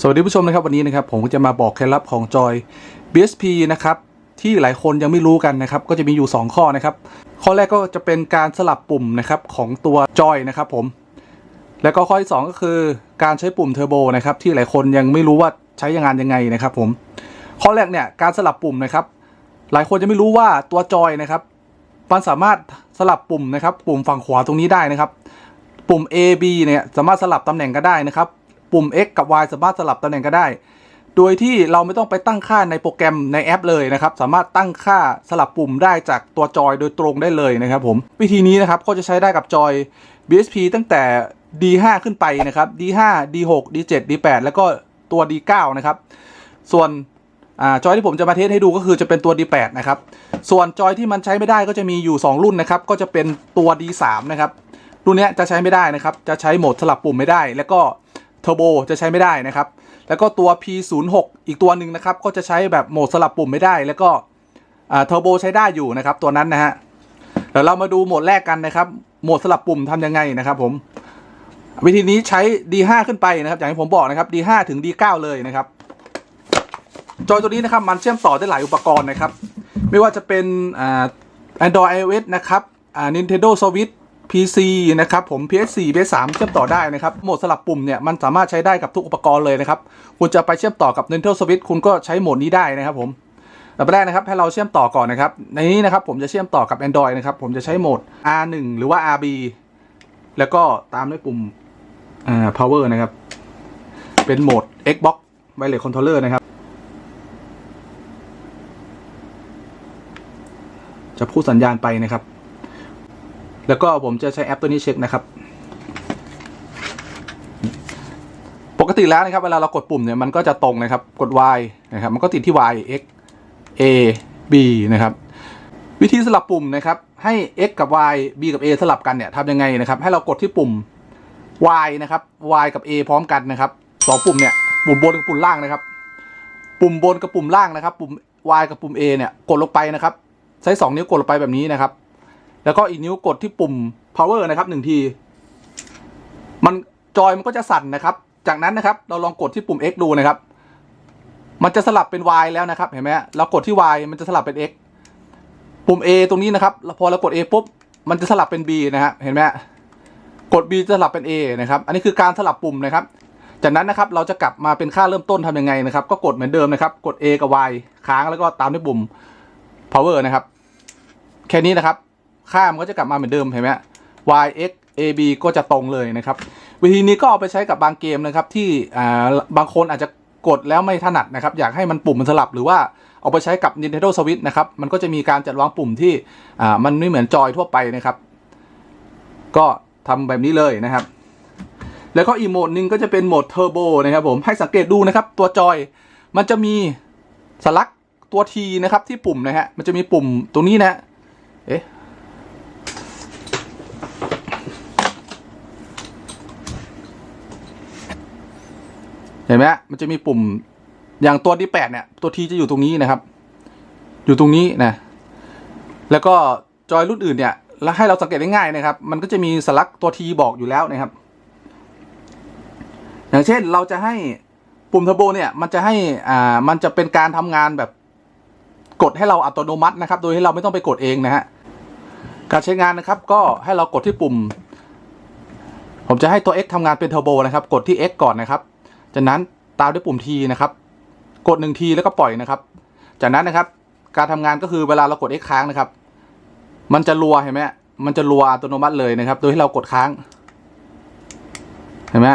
สวัสดีผู้ชมนะครับวันนี้นะครับผมก็จะมาบอกเคล็ดลับของจอย BSP นะครับที่หลายคนยังไม่รู้กันนะครับก็จะมีอยู่ 2 ข้อนะครับ ข้อแรกก็จะเป็นการสลับปุ่มนะครับของตัวจอยนะครับผม แล้วก็ข้อที่ 2 ก็คือการใช้ปุ่มเทอร์โบนะครับที่หลายคนยังไม่รู้ว่าใช้งานยังไงนะครับผมข้อแรกเนี่ยการสลับปุ่มนะครับ หลายคนจะไม่รู้ว่าตัวจอยนะครับมันสามารถสลับปุ่มนะครับ ปุ่มฝั่งขวาตรงนี้ได้นะครับ ปุ่ม A B เนี่ยสามารถสลับตำแหน่งก็ได้นะครับ ปุ่ม X กับ Y สามารถสลับตำแหน่งก็ได้ โดยที่เราไม่ต้องไปตั้งค่าในโปรแกรมในแอปเลยนะครับ สามารถตั้งค่าสลับปุ่มได้จากตัวจอยโดยตรงได้เลยนะครับผม วิธีนี้นะครับก็จะใช้ได้กับจอย BSP ตั้งแต่ D5 ขึ้นไปนะครับ D5 D6 D7 D8 แล้วก็ตัว D9 นะครับ ส่วนอจอยที่ผมจะมาเทสให้ดูก็คือจะเป็นตัว D8 นะครับ ส่วนจอยที่มันใช้ไม่ได้ก็จะมีอยู่ 2 รุ่นนะครับ ก็จะเป็นตัว D3 นะครับ รุ่นนี้จะใช้ไม่ได้นะครับ จะใช้โหมดสลับปุ่มไม่ได้ แล้วก็ เทอร์โบจะใช้ไม่ได้นะครับ แล้วก็ตัว P06 อีกตัวหนึ่งนะครับ ก็จะใช้แบบโหมดสลับปุ่มไม่ได้ แล้วก็เทอร์โบใช้ได้อยู่นะครับ ตัวนั้นนะฮะเดี๋ยวเรามาดูโหมดแรกกันนะครับ โหมดสลับปุ่มทำยังไงนะครับ ผม วิธีนี้ใช้ D5 ขึ้นไปนะครับ อย่างที่ผมบอกนะครับ D5 ถึง D9 เลยนะครับ จอยตัวนี้นะครับ มันเชื่อมต่อได้หลายอุปกรณ์นะครับ ไม่ว่าจะเป็นอ่า Android iOS นะครับอ่า Nintendo Switch PC นะครับผม PS4 PS3 เชื่อมต่อได้นะครับโหมดสลับปุ่มเนี่ยมันสามารถใช้ได้กับทุกอุปกรณ์เลยนะครับคุณจะไปเชื่อมต่อกับ Nintendo Switch คุณก็ใช้โหมดนี้ได้นะครับผมอันแรกนะครับให้เราเชื่อมต่อก่อนนะครับในนี้นะครับผมจะเชื่อมต่อกับ Android นะครับผมจะใช้โหมด R1 หรือว่า RB แล้วก็ตามด้วยปุ่มอ่า power นะครับ เป็นโหมด Xbox Wireless Controller นะครับ จะพูดสัญญาณไปนะครับ แล้วก็ผมจะใช้แอปตัวนี้เช็คนะครับ ปกติแล้วนะครับเวลาเรากดปุ่มเนี่ยมันก็จะตรงนะครับกด Y นะครับมันก็ติดที่ Y X A B นะครับวิธีสลับปุ่มนะครับให้ X กับ Y B กับ A สลับกันเนี่ยทำยังไงนะครับ ให้เรากดที่ปุ่ม Y นะครับ Y กับ A พร้อมกันนะครับสองปุ่มเนี่ยปุ่มบนกับปุ่มล่างนะครับ ปุ่มบนกับปุ่มล่างนะครับ ปุ่ม Y กับปุ่ม A เนี่ยกดลงไปนะครับ ใช้สองนิ้วกดลงไปแบบนี้นะครับ แล้วก็อีกนิ้วกดที่ปุ่ม power นะครับหนึ่งที มันจอยมันก็จะสั่นนะครับ จากนั้นนะครับ เราลองกดที่ปุ่ม X ดูนะครับ มันจะสลับเป็น Y แล้วนะครับ เห็นไหมเรากดที่ Y มันจะสลับเป็น X ปุ่ม A ตรงนี้นะครับ พอเรากด A ปุ๊บ มันจะสลับเป็น B นะฮะ เห็นไหมกด B จะสลับเป็น A นะครับ อันนี้คือการสลับปุ่มนะครับ จากนั้นนะครับ เราจะกลับมาเป็นค่าเริ่มต้นทำยังไงนะครับ ก็กดเหมือนเดิมนะครับ กด A กับ Y ค้างแล้วก็ตามด้วยปุ่ม power นะครับ แค่นี้นะครับ ค่ามันก็จะกลับมาเหมือนเดิมเห็นไหม y x a b ก็จะตรงเลยนะครับ วิธีนี้ก็เอาไปใช้กับบางเกมนะครับ ที่บางคนอาจจะกดแล้วไม่ถนัดนะครับ อยากให้มันปุ่มมันสลับหรือว่าเอาไปใช้กับ Nintendo Switch นะครับ มันก็จะมีการจัดวางปุ่มที่มันไม่เหมือนจอยทั่วไปนะครับ ก็ทำแบบนี้เลยนะครับ แล้วก็อีกโหมดหนึ่งก็จะเป็นโหมดเทอร์โบนะครับผมให้สังเกตดูนะครับ ตัวจอยมันจะมีสลักตัว T นะครับที่ปุ่มนะฮะมันจะมีปุ่มตรงนี้นะเอ๊ะ ห็นไหมมันจะมีปุ่มอย่างตัวที่แปดเนี่ย ตัวทีจะอยู่ตรงนี้นะครับ อยู่ตรงนี้นะ แล้วก็จอยรุ่นอื่นเนี่ย แล้วให้เราสังเกตได้ง่ายนะครับ มันก็จะมีสลักตัวทีบอกอยู่แล้วนะครับ อย่างเช่นเราจะให้ปุ่มเทอร์โบเนี่ย มันจะให้อ่ามันจะเป็นการทำงานแบบกดให้เราอัตโนมัตินะครับ โดยที่เราไม่ต้องไปกดเองนะฮะ การใช้งานนะครับ ก็ให้เรากดที่ปุ่ม ผมจะให้ตัว X ทำงานเป็นเทอร์โบนะครับ กดที่ X ก่อนนะครับ จากนั้นตามด้วยปุ่ม T นะครับ กดหนึ่งทีแล้วก็ปล่อยนะครับ จากนั้นนะครับ การทำงานก็คือเวลาเรากด X ค้างนะครับ มันจะรัวเห็นไหมมันจะรัวอัตโนมัติเลยนะครับ โดยที่เรากดค้าง เห็นไหม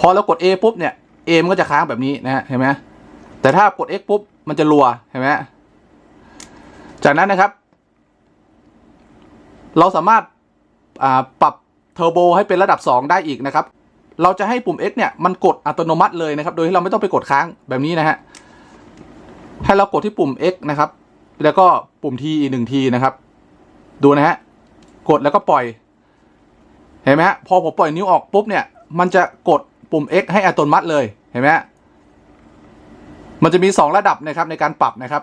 พอเรากด A ปุ๊บเนี่ย A มันก็จะค้างแบบนี้นะฮะเห็นไหมแต่ถ้ากด X ปุ๊บมันจะรัวเห็นไหมจากนั้นนะครับ เราสามารถปรับเทอร์โบให้เป็นระดับ 2 ได้อีกนะครับ เราจะให้ปุ่ม X เนี่ยมันกดอัตโนมัติเลยนะครับ โดยที่เราไม่ต้องไปกดค้างแบบนี้นะฮะ ให้เรากดที่ปุ่ม X นะครับ แล้วก็ปุ่ม T อีกหนึ่งทีนะครับ ดูนะฮะ กดแล้วก็ปล่อย เห็นไหมฮะ พอผมปล่อยนิ้วออกปุ๊บเนี่ย มันจะกดปุ่ม X ให้อัตโนมัติเลย เห็นไหมฮะ มันจะมี 2 ระดับนะครับในการปรับนะครับ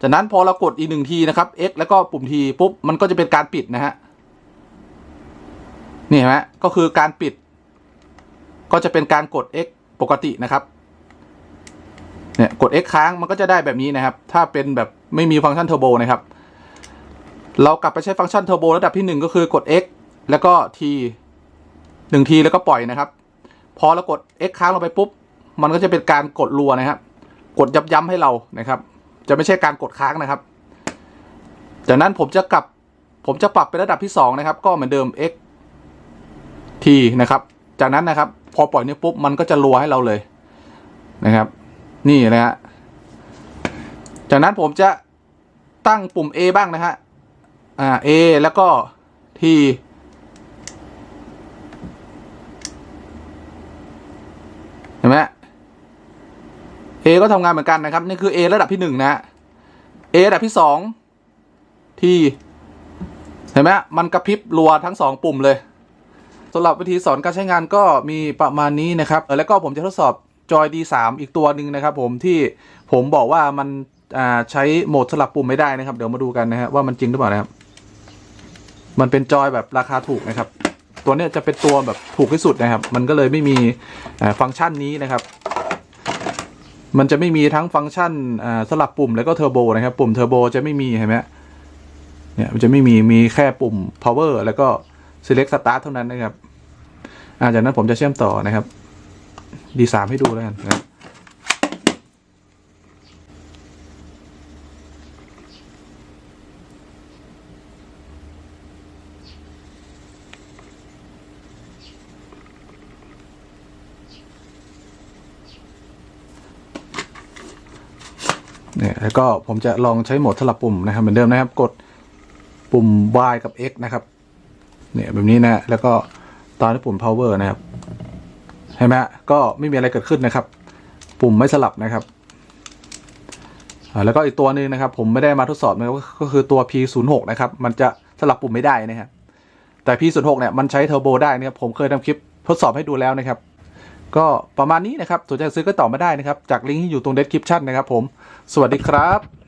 จากนั้นพอเรากดอีกหนึ่งทีนะครับ X แล้วก็ปุ่ม T ปุ๊บ มันก็จะเป็นการปิดนะฮะ นี่เห็นไหมก็คือการปิด ก็จะเป็นการกด X ปกตินะครับเนี่ยกด X ค้างมันก็จะได้แบบนี้นะครับ ถ้าเป็นแบบไม่มีฟังก์ชันเทอร์โบนะครับ เรากลับไปใช้ฟังก์ชันเทอร์โบระดับที่หนึ่งก็คือกด X แล้วก็ T หนึ่งทีแล้วก็ปล่อยนะครับ พอเรากด X ค้างลงไปปุ๊บ มันก็จะเป็นการกดรัวนะครับ กดยับย้ำให้เรานะครับ จะไม่ใช่การกดค้างนะครับ จากนั้นผมจะกลับผมจะปรับเป็นระดับที่สองนะครับ ก็เหมือนเดิม x t นะครับ จากนั้นนะครับ พอปล่อยนิ้วปุ๊บมันก็จะรัวให้เราเลยนะครับ นี่นะฮะจากนั้นผมจะตั้งปุ่ม A บ้างนะฮะอ่า A แล้วก็ T เห็นไหม A ก็ทำงานเหมือนกันนะครับ นี่คือ A ระดับที่หนึ่งนะฮะ A ระดับที่สอง T เห็นไหมมันกระพริบรัวทั้งสองปุ่มเลย สำหรับวิธีสอนการใช้งานก็มีประมาณนี้นะครับแล้วก็ผมจะทดสอบจอย D3 อีกตัวหนึ่งนะครับผมที่ผมบอกว่ามันใช้โหมดสลับปุ่มไม่ได้นะครับ เดี๋ยวมาดูกันนะฮะว่ามันจริงหรือเปล่านะครับ มันเป็นจอยแบบราคาถูกนะครับ ตัวนี้จะเป็นตัวแบบถูกที่สุดนะครับ มันก็เลยไม่มีฟังก์ชันนี้นะครับ มันจะไม่มีทั้งฟังก์ชันสลับปุ่มแล้วก็เทอร์โบนะครับ ปุ่มเทอร์โบจะไม่มีเห็นไหมเนี่ยมันจะไม่มีมีแค่ปุ่ม power แล้วก็ select start เท่านั้นนะครับอาจากนั้นผมจะเชื่อมต่อนะครับ D3 ให้ดูแล้วกันนะครับเนี่ยแล้วก็ผมจะลองใช้โหมดสลับปุ่มนะครับเหมือนเดิมนะครับ กดปุ่ม Y กับ X นะครับ เนี่ยแบบนี้นะแล้วก็ตอนที่ปุ่ม power นะครับเห็นไหมก็ไม่มีอะไรเกิดขึ้นนะครับ ปุ่มไม่สลับนะครับแล้วก็อีกตัวหนึงนะครับ ผมไม่ได้มาทดสอบนะครับก็คือตัว P06 นะครับ มันจะสลับปุ่มไม่ได้นะครับแต่ P06 เนี่ยมันใช้เทอร์โบได้นะครับผมเคยทำคลิปทดสอบให้ดูแล้วนะครับ ก็ประมาณนี้นะครับสนใจซื้อก็ต่อมาได้นะครับ จากลิงก์ที่อยู่ตรง description นะครับ ผม สวัสดีครับ